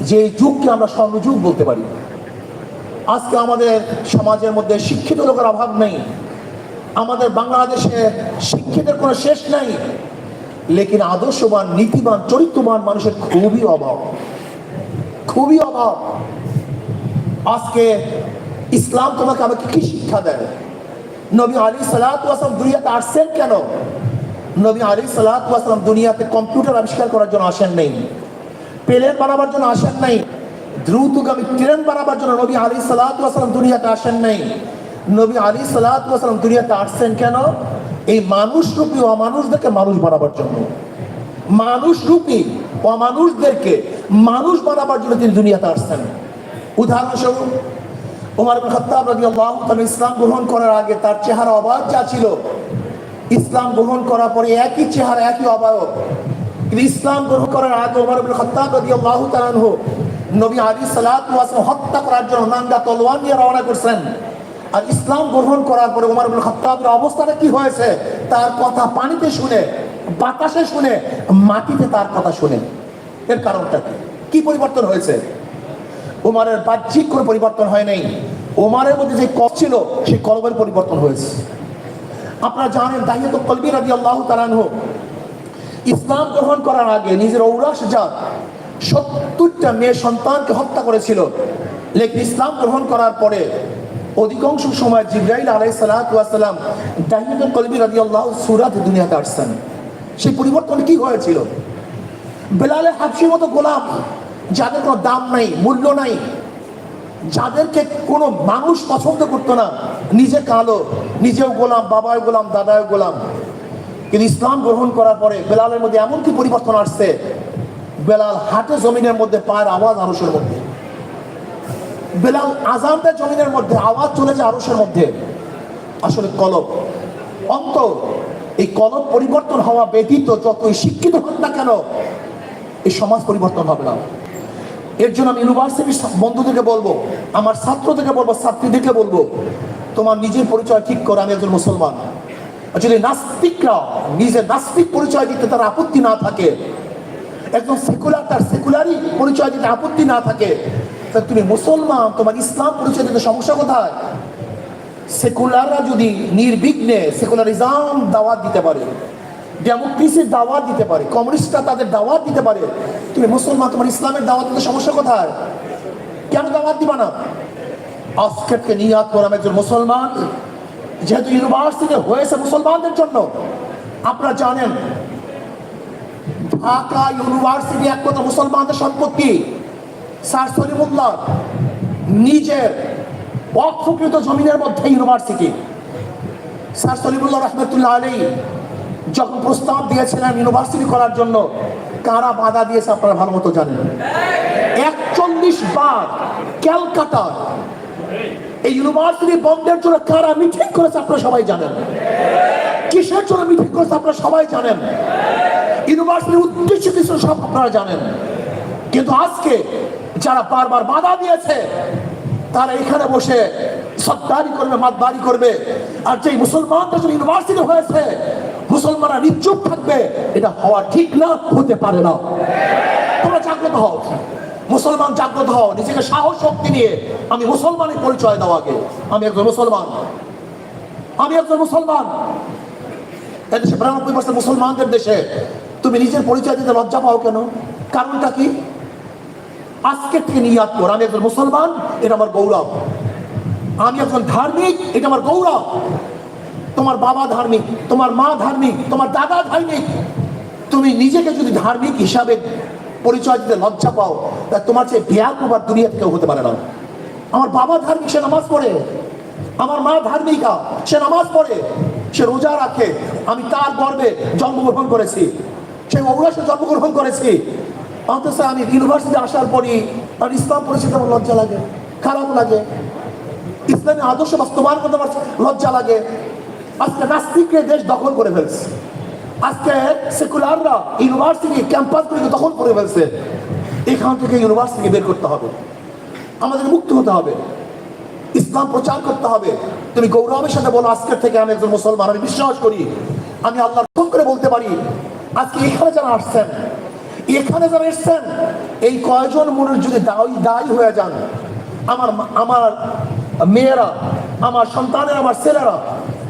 যে যুগকে আমরা স্বর্ণযুগ বলতে পারি। আজকে আমাদের সমাজের মধ্যে শিক্ষিত লোকের অভাব নেই। আমাদের বাংলাদেশে শিক্ষিতের কোনো শেষ নাই। লেকিন আদর্শবান, নীতিবান, চরিত্রবান মানুষের খুবই অভাব। খুবই অভাব। আজকে ইসলাম তোমাকে আমাকে কি শিক্ষা দেয়? নবী আলী সালাম দুনিয়াতে আসছেন কেন? নবী আলী সালাম দুনিয়াতে কম্পিউটার আবিষ্কার করার জন্য আসেন নেই। প্লেন বানাবার জন্য আসেন নাই। দ্রুতগামী ট্রেন বানাবার জন্য নবী আলী সালাম দুনিয়াতে আসেন নাই। নবী আলী সালাম দুনিয়াতে আসছেন কেন? এই মানুষ রূপী অমানুষদেরকে মানুষ বানাবার জন্য। মানুষ রূপী অমানুষদেরকে মানুষ বানাবার জন্য তিনি দুনিয়াতে আসছেন। উদাহরণস্বরূপ ইবনে খাত্তাব রাদিয়াল্লাহু তাআলা ইসলাম গ্রহণ করার আগে তার চেহারা অবাক যা ছিল। ইসলাম গ্রহণ করার পরে একই চেহারা, একই অবায়ব। কিন্তু ইসলাম গ্রহণ করার আগে ওমর ইবনে খাত্তাব রাদিয়াল্লাহু তাআলা আনহু নবী আলী ওয়াসাল্লাম হত্যা করার জন্য নাঙ্গা তলোয়ার নিয়ে রওনা করছেন। আর ইসলাম গ্রহণ করার পরে ওমর ইবনে খাত্তাবের অবস্থাটা কি হয়েছে? তার কথা পানিতে শুনে, বাতাসে শুনে, মাটিতে তার কথা শুনে। এর কারণটা কি? কি পরিবর্তন হয়েছে? ওমারের বাহ্যিক কোনো পরিবর্তন হয় নাই। ওমারের মধ্যে যে কল ছিল, সেই কলবের পরিবর্তন হয়েছে। আপনারা জানেন দাহিয়ত কলবি রাজি আল্লাহ তালানহ ইসলাম গ্রহণ করার আগে নিজের ঔরাস জাত সত্তরটা মেয়ে সন্তানকে হত্যা করেছিল। লেকিন ইসলাম গ্রহণ করার পরে অধিকাংশ সময় জিব্রাইল আলাই দাহিয়ত কলবি রাজি আল্লাহ সুরাত দুনিয়াতে আসছেন। সেই পরিবর্তন কি হয়েছিল? বেলালে হাফসির মতো গোলাম, যাদের কোনো দাম নাই, মূল্য নাই, যাদেরকে কোনো মানুষ পছন্দ করতো না, নিজে কালো, নিজেও গোলাম বাবায় গোলাম দাদায় গোলাম কিন্তু ইসলাম গ্রহণ করার পরে বেলালের মধ্যে এমন কি পরিবর্তন আসছে? বেলাল হাটে জমিনের মধ্যে পায়ের আওয়াজ আরসের মধ্যে। বেলাল আজান জমিনের মধ্যে, আওয়াজ চলে যায় আরসের মধ্যে। আসলে কলব, অন্তর, এই কলব পরিবর্তন হওয়া ব্যতীত যতই শিক্ষিত হন না কেন, এই সমাজ পরিবর্তন হবে না। এর জন্য আমি ইউনিভার্সিটির বন্ধুদেরকে বলব, আমার ছাত্রদেরকে বলব, ছাত্রীদেরকে বলব, তোমার নিজের পরিচয় ঠিক করো, আমি একজন মুসলমান। যদি নাস্তিকরা নিজের নাস্তিক পরিচয় দিতে তার আপত্তি না থাকে, একজন সেকুলার তার সেকুলারই পরিচয় দিতে আপত্তি না থাকে, তা তুমি মুসলমান, তোমার ইসলাম পরিচয় দিতে সমস্যা কোথায়? সেকুলাররা যদি নির্বিঘ্নে সেকুলারিজম দাওয়াত দিতে পারে ডেমোক্রেসির দাওয়াত দিতে পারে কমিউনিস্টরা তাদের দাওয়াত দিতে পারে, তুমি মুসলমান, তোমার ইসলামের দাওয়াত দিতে সমস্যা কোথায়? কেন দাওয়াত দিবা না? আজকেরকে নিয়াত করাম একজন মুসলমান যেহেতু ইউনিভার্সিটি হয়েছে মুসলমানদের জন্য, আপনারা জানেন, ঢাকা ইউনিভার্সিটি এক কথা মুসলমানদের সম্পত্তি। স্যার সলিমুল্লাহ নিজের অক্ষকৃত জমিনের মধ্যে ইউনিভার্সিটি। স্যার সলিমুল্লাহ রহমতুল্লাহ আলী যখন প্রস্তাব দিয়েছিলেন ইউনিভার্সিটি করার জন্য, কারা বাধা দিয়েছে আপনারা ভালো মতো জানেন? একচল্লিশ বার ক্যালকাটা এই ইউনিভার্সিটি বন্ধের জন্য কারা মিটিং করেছে আপনারা সবাই জানেন? কিসের জন্য মিটিং করেছে আপনারা সবাই জানেন? ইউনিভার্সিটির উদ্দেশ্য কিছু সব আপনারা জানেন। কিন্তু আজকে যারা বারবার বাধা দিয়েছে, তারা এখানে বসে সদ্দারি করবে মাতবারি করবে। আর যে মুসলমানদের জন্য ইউনিভার্সিটি হয়েছে, মুসলমানরা নিশ্চুপ থাকবে, এটা হওয়া ঠিক না, হতে পারে না। তোমরা জাগ্রত হও। মুসলমান জাগ্রত হও, নিজেকে সাহস, শক্তি নিয়ে আমি মুসলমানের পরিচয় দাও আগে। আমি একজন মুসলমান। আমি একজন মুসলমান। এদেশে বিরানব্বই পার্সেন্ট মুসলমানদের দেশে তুমি নিজের পরিচয় দিতে লজ্জা পাও কেন? কারণটা কি? আজকে থেকে নিয়াত কর, আমি একজন মুসলমান, এটা আমার গৌরব। আমি একজন ধার্মিক, এটা আমার গৌরব। তোমার বাবা ধার্মিক, তোমার মা ধার্মিক, তোমার দাদা ধার্মিক। তুমি নিজেকে যদি ধার্মিক হিসাবে পরিচয় দিতে লজ্জা পাও, তা তোমার চেয়ে বেয়াকুবার দুনিয়া থেকেও হতে পারে না। আমার বাবা ধার্মিক, সে নামাজ পড়ে। আমার মা ধার্মিকা, সে নামাজ পড়ে। সে রোজা রাখে। আমি তার গর্বে জন্মগ্রহণ করেছি। সে অবশ্যই জন্মগ্রহণ করেছি। অথচ আমি ইউনিভার্সিটি আসার পরই আর ইসলাম পরিচিত আমার লজ্জা লাগে, খারাপ লাগে। ইসলামের আদর্শ বাস্তবায়ন করতে আমার লজ্জা লাগে। আজকে নাস্তিককে দেশ দখল করে ফেলছে। আজকে সেকুলাররা ইউনিভার্সিটি ক্যাম্পাসগুলিকে দখল করে ফেলছে। এখান থেকে ইউনিভার্সিটি বের করতে হবে। আমাদের মুক্ত হতে হবে। ইসলাম প্রচার করতে হবে। তুমি গৌরবের সাথে বলো, আজকের থেকে আমি একজন মুসলমান, আমি বিশ্বাস করি। আমি আল্লাহ করে বলতে পারি, আজকে এখানে যারা আসছেন, এখানে যারা এসছেন, এই কয়জন মনের যদি দায়ী দায়ী হয়ে যান, আমার আমার মেয়েরা, আমার সন্তানের, আমার ছেলেরা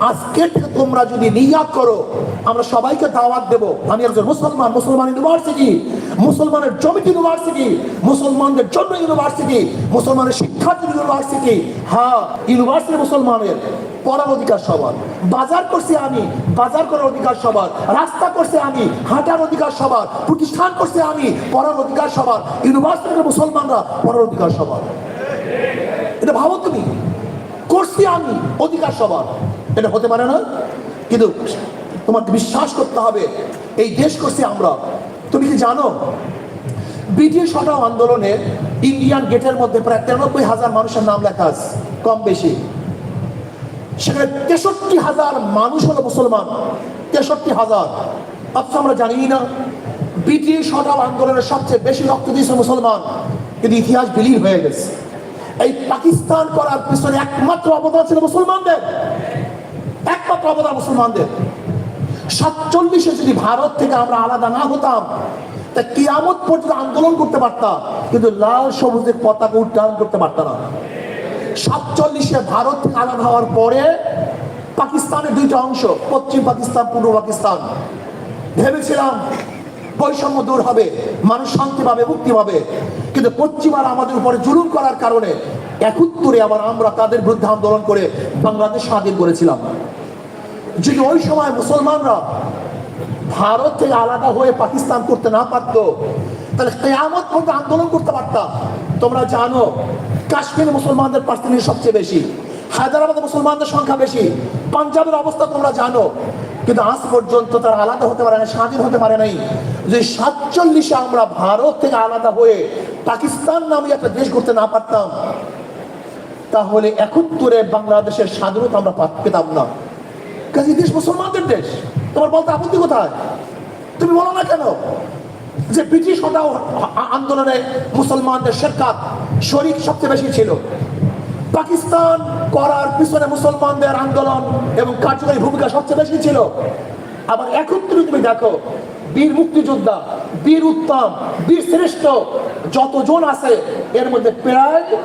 আজকে থেকে তোমরা যদি নিয়াত করো, আমরা সবাইকে দাওয়াত দেব। আমি একজন মুসলমান মুসলমান ইউনিভার্সিটি, মুসলমানের জমিটি ইউনিভার্সিটি, মুসলমানদের জন্য ইউনিভার্সিটি, মুসলমানের শিক্ষার্থী ইউনিভার্সিটি। হ্যাঁ ইউনিভার্সিটি মুসলমানের পড়ার অধিকার সবার। বাজার করছি আমি, বাজার করার অধিকার সবার। রাস্তা করছে আমি, হাঁটার অধিকার সবার। প্রতিষ্ঠান করছে আমি, পড়ার অধিকার সবার। ইউনিভার্সিটির মুসলমানরা পড়ার অধিকার সবার। এটা ভাবো তুমি। করছি আমি অধিকার সবার। এটা হতে পারে না। কিন্তু তোমাকে বিশ্বাস করতে হবে, এই দেশ করছি আমরা। তুমি কি জানো? ব্রিটিশ হটাও আন্দোলনে ইন্ডিয়ান গেটের মধ্যে প্রায় তিরানব্বই হাজার মানুষের নাম লেখা আছে, কম বেশি। সেখানে তেষট্টি হাজার মানুষ হলো মুসলমান, তেষট্টি হাজার। অথচ আমরা জানি না, ব্রিটিশ হটাও আন্দোলনের সবচেয়ে বেশি রক্ত দিয়েছে মুসলমান, কিন্তু ইতিহাস বিলীন হয়ে গেছে। এই পাকিস্তান করার পিছনে একমাত্র অবদান ছিল মুসলমানদের। একমাত্র অবদান মুসলমানদের। সাতচল্লিশে যদি ভারত থেকে আমরা আলাদা না হতাম, তা কিয়ামত পর্যন্ত আন্দোলন করতে পারতাম, কিন্তু লাল সবুজের পতাকা উড্ডয়ন করতে পারতাম না। সাতচল্লিশে ভারত থেকে আলাদা হওয়ার পরে পাকিস্তানের দুইটা অংশ, পশ্চিম পাকিস্তান, পূর্ব পাকিস্তান, ভেবেছিলাম বৈষম্য দূর হবে, মানুষ শান্তি পাবে, মুক্তি পাবে। কিন্তু পশ্চিমারা আমাদের উপরে জুলুম করার কারণে একত্তরে আবার আমরা তাদের বিরুদ্ধে আন্দোলন করে বাংলাদেশ স্বাধীন করেছিলাম। যদি ওই সময় মুসলমানরা ভারত থেকে আলাদা হয়ে পাকিস্তান করতে না পারতো, তাহলে কেয়ামত পর্যন্ত আন্দোলন করতে পারতাম। তোমরা জানো, কাশ্মীরে মুসলমানদের পার্সেন্টেজ সবচেয়ে বেশি, হায়দ্রাবাদে মুসলমানদের সংখ্যা বেশি, পাঞ্জাবের অবস্থা তোমরা জানো, কিন্তু আজ পর্যন্ত তারা আলাদা হতে পারে না স্বাধীন হতে পারে নাই। যে সাতচল্লিশে আমরা ভারত থেকে আলাদা হয়ে পাকিস্তান নামে একটা দেশ করতে না পারতাম, তাহলে একাত্তরে বাংলাদেশের স্বাধীনতা আমরা পেতাম না। কাজে দেশ মুসলমানদের দেশ। তোমার বলতে আপত্তি কোথায়? তুমি বলো না কেন? যে ব্রিটিশ ওটাও আ- আন্দোলনে মুসলমানদের শেরকাত শরিক সবচেয়ে বেশি ছিল। পাকিস্তান করার পিছনে মুসলমানদের আন্দোলন এবং কার্যকরী ভূমিকা সবচেয়ে বেশি ছিল। আবার একত্রে তুমি দেখো, বীর মুক্তিযোদ্ধা, বীর উত্তম, বীর শ্রেষ্ঠ যতজন আছে, এর মধ্যে প্রায়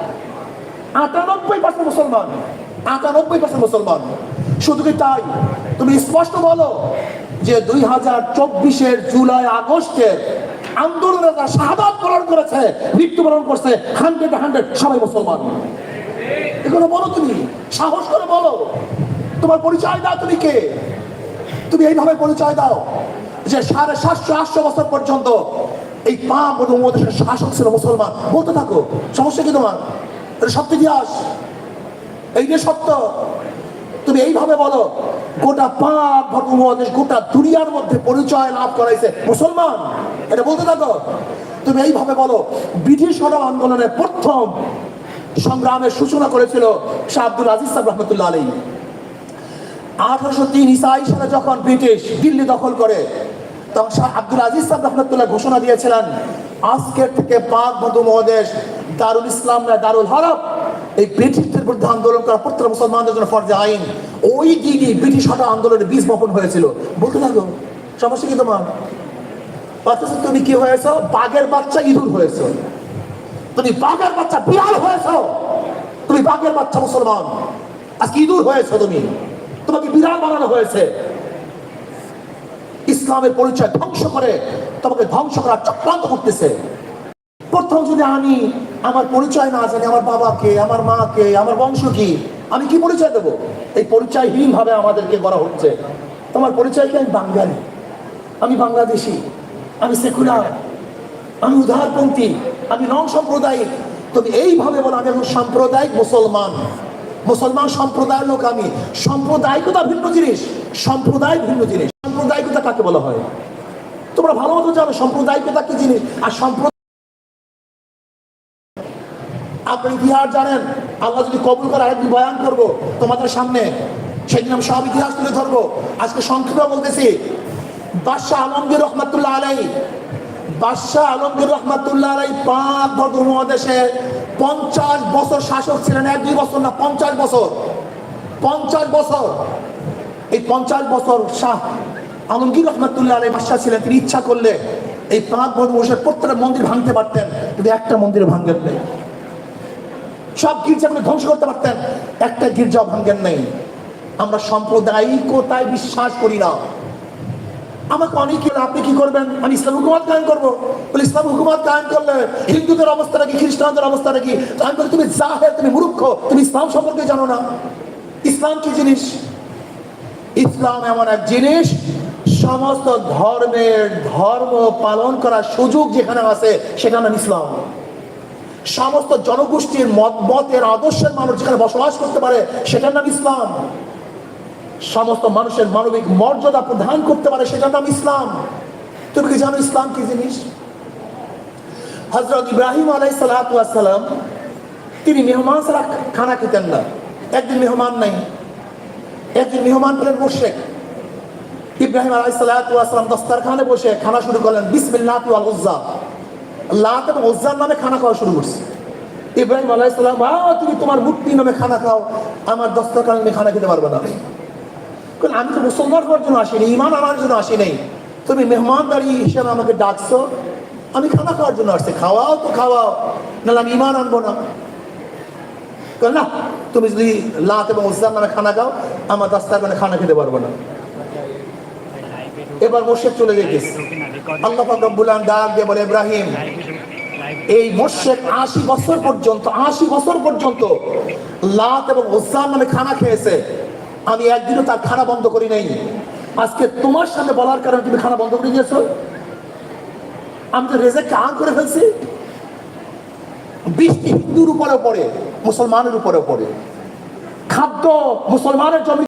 আটানব্বই পার্সেন্ট মুসলমান। আটানব্বই পার্সেন্ট মুসলমান। শুধু কি তাই। তুমি স্পষ্ট বলো যে দুই হাজার চব্বিশের জুলাই আগস্টের আন্দোলনে তারা শাহাদাত বরণ করেছে, মৃত্যুবরণ করছে, হান্ড্রেড হান্ড্রেড সবাই মুসলমান। এগুলো বলো তুমি, সাহস করে বলো। তোমার পরিচয় দাও তুমি কে? তুমি এইভাবে পরিচয় দাও যে সাড়ে সাতশো আটশো বছর পর্যন্ত এই পাপ ও উপদেশের শাসক ছিল মুসলমান। বলতে থাকো, সমস্যা কি তোমার? এটা সত্য ইতিহাস। এই যে সত্য তুমি এইভাবে বলো, গোটা পাপ উপদেশ গোটা দুনিয়ার মধ্যে পরিচয় লাভ করাইছে মুসলমান? এটা বলতে থাকো। তুমি এইভাবে বলো, ব্রিটিশ সরব আন্দোলনের প্রথম সংগ্রামের সূচনা করেছিল শাহ আব্দুল আজিজ সাহেব রহমতুল্লাহ আলী আঠারোশো তিন ইসাই সালে যখন ব্রিটিশ দিল্লি দখল করে, তখন শাহ আব্দুল আজিজ সাহেব রহমতুল্লাহ ঘোষণা দিয়েছিলেন, আজকের থেকে পাক বন্ধু মহাদেশ দারুল ইসলাম না দারুল হরব এই ব্রিটিশদের বিরুদ্ধে আন্দোলন করা প্রত্যেক মুসলমানদের জন্য ফরজে আইন, ওই দিনই ব্রিটিশ হটা আন্দোলনের বীজ বপন হয়েছিল। বলতে থাকো সমস্যা কি তোমার? অথচ তুমি কি হয়েছ? বাঘের বাচ্চা ইঁদুর হয়েছ। তুমি বাঘের বাচ্চা বিড়াল হয়েছ। তুমি বাঘের বাচ্চা মুসলমান। আজকে ইঁদুর হয়েছ তুমি। তোমাকে বিড়াল বানানো হয়েছে। ইসলামের পরিচয় ধ্বংস করে, তোমাকে ধ্বংস করার চক্রান্ত করতেছে। প্রথম যদি আমি আমার পরিচয় না জানি, আমার বাবাকে আমার মাকে আমার বংশ কি? আমি কি পরিচয় দেবো? এই পরিচয়হীন ভাবে আমাদেরকে করা হচ্ছে। তোমার পরিচয় কি? আমি বাঙালি। আমি বাংলাদেশি। আমি সেকুলার। আমি উদারপন্থী। আমি নন সাম্প্রদায়িক। তুমি এইভাবে বলো, আমি এখন সাম্প্রদায়িক মুসলমান। মুসলমান সম্প্রদায়ের লোক আমি। সাম্প্রদায়িকতা ভিন্ন জিনিস। সম্প্রদায় ভিন্ন জিনিস। সাম্প্রদায়িকতা কাকে বলা হয়? তোমরা ভালো মতো জানো, সাম্প্রদায়িকতা কি জিনিস? আর সম্প্রদায় আপনি ইতিহাস জানেন। আল্লাহ যদি কবুল করে আরেকদিন বয়ান করব। তোমাদের সামনে সেদিন আমি সব ইতিহাস তুলে ধরবো। আজকে সংক্ষেপে বলতেছি, বাদশাহ আলমগীর রহমতুল্লাহ আলাই বাদশাহ আলমগীর রহমতুল্লাহ আলাই পাঁচ বর্গ মহাদেশে পঞ্চাশ বছর শাসক ছিলেন। এক, দুই বছর না, পঞ্চাশ বছর। পঞ্চাশ বছর। এই পঞ্চাশ বছর শাহ আলমগীর রহমতুল্লাহ আলাই বাদশাহ ছিলেন। তিনি ইচ্ছা করলে এই পাঁচ বছর প্রত্যেকটা মন্দির ভাঙতে পারতেন। কিন্তু একটা মন্দির ভাঙেন নেই। সব গির্জাগুলো ধ্বংস করতে পারতেন। একটা গির্জা ভাঙেন নেই। আমরা সাম্প্রদায়িকতায় বিশ্বাস করি না। আমাকে অনেকে আপনি কি করবেন? আমি ইসলাম হুকুমত কায়েম করব। বলে, ইসলাম হুকুমত কায়েম করলে হিন্দুদের অবস্থা কি খ্রিস্টানদের অবস্থা কি তো আমি বলি, তুমি জাহের, তুমি মূর্খ, তুমি ইসলাম সম্পর্কে জানো না। ইসলাম কি জিনিস? ইসলাম এমন এক জিনিস, সমস্ত ধর্মের ধর্ম পালন করার সুযোগ যেখানে আছে, সেখানে ইসলাম। সমস্ত জনগোষ্ঠীর মত, মতের আদর্শের মানুষ যেখানে বসবাস করতে পারে, সেটার নাম ইসলাম। সমস্ত মানুষের মানবিক মর্যাদা প্রদান করতে পারে, সেটার নাম ইসলাম। তুমি কি জানো ইসলাম কি জিনিস? হজরত ইব্রাহিম আলাই সালাম, তিনি মেহমান খানা খেতেন না। একদিন মেহমান নাই। একদিন মেহমান পেলেন মোশেক। ইব্রাহিম আলাই সালাম দস্তারখানে বসে খানা শুরু করলেন, বিসমিল্লাহ লাত এবং উজ্জার নামে খানা খাওয়া শুরু করছে। ইব্রাহিম আলাই সালাম তুমি তোমার মূর্তি নামে খানা খাও, আমার দস্তারখানে তুমি খানা খেতে পারবে না। কারণ আমি তো মুসলমান হওয়ার জন্য আসিনি ইমান আনার জন্য আসি নাই তুমি মেহমানদারি হিসেবে আমাকে ডাকছো, আমি খানা খাওয়ার জন্য আসছি। খাওয়াও তো খাওয়াও, নাহলে আমি ইমান আনব না। কারণ না, তুমি যদি লাত এবং উজ্জার নামে খানা খাও, আমার রাস্তায় মানে খানা খেতে পারব না। এবার মোর্শেদ চলে যেতেছে আল্লাহ রব্বুল ডাক দিয়ে বলে, ইব্রাহিম, এই মোর্শেদ আশি বছর পর্যন্ত, আশি বছর পর্যন্ত লাত এবং উজ্জার নামে খানা খেয়েছে। আমি একদিনও তার খানা বন্ধ করি নাই। আজকে তোমার সামনে বলার কারণে তুমি খানা বন্ধ করে দিয়েছ। আমি তো রেজেক্ট আন করে ফেলছি। বৃষ্টি হিন্দুর উপরে পড়ে, মুসলমানের উপরে পড়ে। খাদ্য মুসলমানের জমি